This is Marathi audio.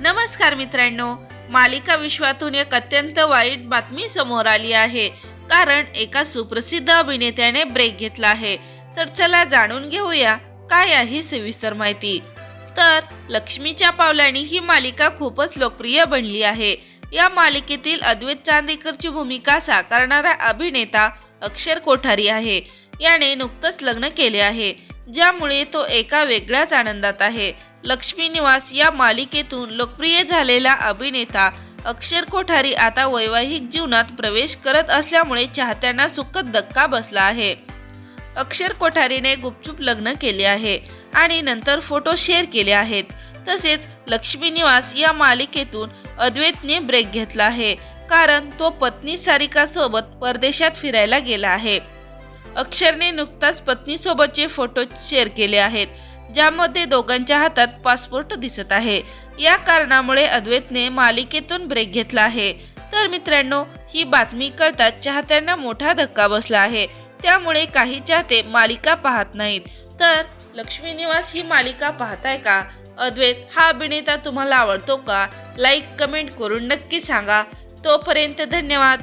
नमस्कार मित्रांनो मालिका विश्वातून एक अत्यंत वाईट बातमी समोर आली आहे. कारण एका सुप्रसिद्ध अभिनेत्याने ब्रेक घेतला आहे. तर चला जाणून घेऊया काय आहे सविस्तर माहिती. तर लक्ष्मीच्या पावलांनी ही मालिका खूपच लोकप्रिय बनली आहे. या मालिकेतील अद्वैत चांदेकरची भूमिका साकारणारा अभिनेता अक्षर कोठारी आहे. याने नुकतंच लग्न केले आहे. ज्यामुळे तो एका वेगळ्याच आनंदात आहे. लक्ष्मी निवास या मालिकेतून लोकप्रिय झालेला अभिनेता अक्षर कोठारी आता वैवाहिक जीवनात प्रवेश करत असल्यामुळे चाहत्यांना सुखद धक्का बसला आहे. अक्षर कोठारीने गुपचूप लग्न केले आहे आणि नंतर फोटो शेअर केले आहेत. तसेच लक्ष्मी निवास या मालिकेतून अद्वैतने ब्रेक घेतला आहे. कारण तो पत्नी सारिकासोबत परदेशात फिरायला गेला आहे. अक्षरने नुकताच पत्नीसोबतचे फोटो शेअर केले आहेत ज्यामध्ये दोघांच्या हातात पासपोर्ट दिसत आहे. या कारणामुळे अद्वैतने मालिकेतून ब्रेक घेतला आहे. तर मित्रांनो ही बातमी कळताच चाहत्यांना मोठा धक्का बसला आहे. त्यामुळे काही चाहते मालिका पाहत नाहीत. तर लक्ष्मी निवास ही मालिका पाहताय का? अद्वैत हा अभिनेता तुम्हाला आवडतो का? लाईक कमेंट करून नक्की सांगा. तोपर्यंत धन्यवाद.